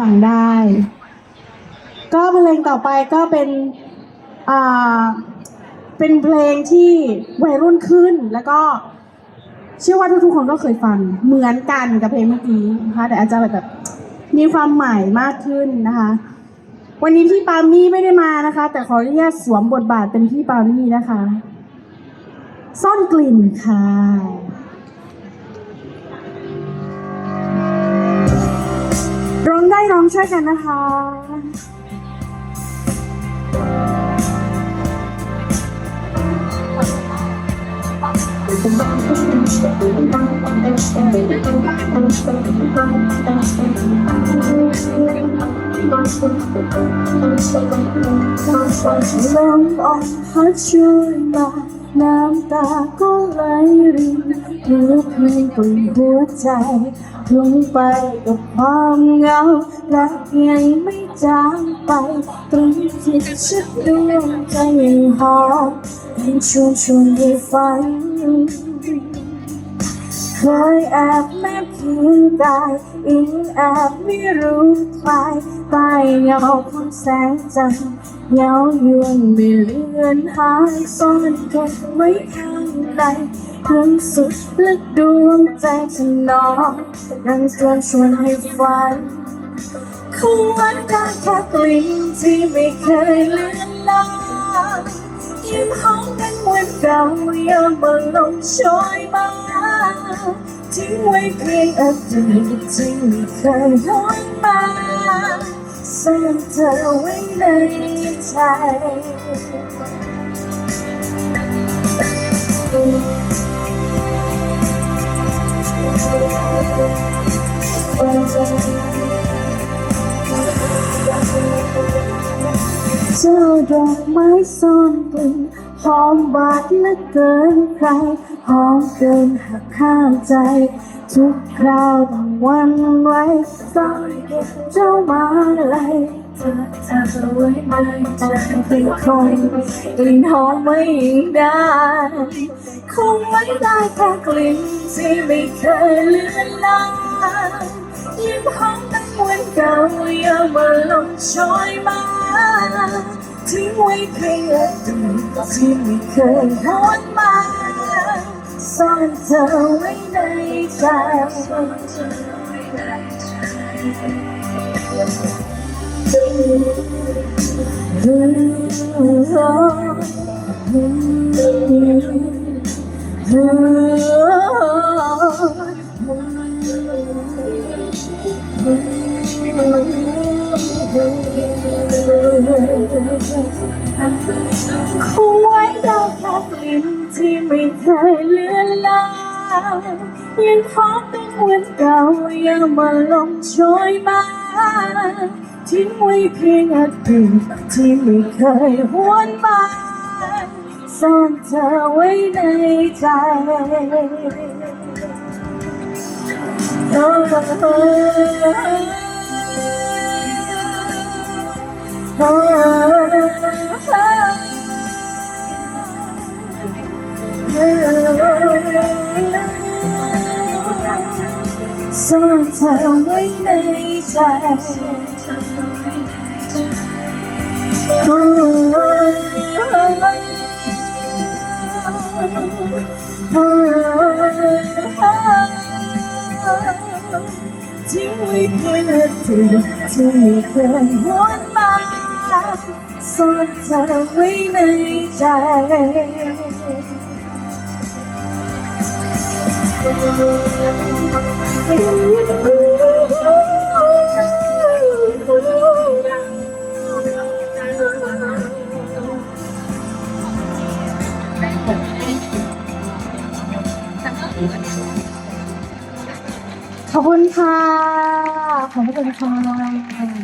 ฟังได้ ก็เพลงต่อไปก็เป็นอ่าเป็นเพลงที่วัยรุ่นขึ้นแล้วก็เชื่อว่าทุกๆคนก็เคยฟังเหมือนกันกับเพลงเมื่อกี้นะคะแต่อาจจะแบบมีความหมายมากขึ้นนะคะ วันนี้พี่ปามี่ไม่ได้มานะคะ แต่ขออนุญาตสวมบทบาทเป็นพี่ปามี่นะคะ ซ่อนกลิ่นค่ะ ร้องได้ร้องช่วยกันนะคะ ลมอ่อนพัดช่วยมาน้ำตาก็ไหลรินเพื่อเพลงกล่นหัวใจ ลงไปกับความเหงารักยังไม่จางไปตรงที่ฉันดวงใจยังหอมเป็นชวนชวนให้ฝันเคยแอบแนบเคียงกายอิงแอบไม่รู้ใครใต้เงาของแสงจันทร์เงายวนไม่เลือนหายซ่อนเก็บไว้ข้างใน ครั้งสุดลึกดวงใจฉันนอนยังชวนชวนให้ฝันคงวันได้แค่กลิ่นที่ไม่เคยเลือนลางยังหอมเป็นวันเก่ายังมาลมโชยมาทิ้งไว้เพียงอดีตที่ไม่เคยหวนมาซ่อนเธอไว้ในใจ เจ้าดอกไม้ซ่อนกลิ่นหอมบาดเหลือเกินใคร หอมเกินหักข้าใจ ทุกคราวต้องหวันไหวซ่อนเก็บเจ้ามาเลยเธอเธอไว้ไม่ใจเป็นคนกลิ่นหอมไม่ยิงได้ คงไม่ได้แค่กลิ่นที่ไม่เคยเลือนลาง ยังหอมเป็นวันเก่ายังมาลมโชยมาทิ้งไว้เพียงอดีตที่ไม่เคยหวนมาซ่อนเธอไว้ในใจ คงไว้ดาวแค่กลิ่นที่ไม่เคยเลือนลางยังหอเป็นวันเก่ายังมาลมโชยมาทิ้งไว้เพียงอดีตที่ไม่เคยหวนมาซ่อนเธอไว้ในใจ ซ่อนเธอไว้ในใจทิ้งไว้เพียงอดีต ขอบคุณค่ะ ขอบคุณค่ะ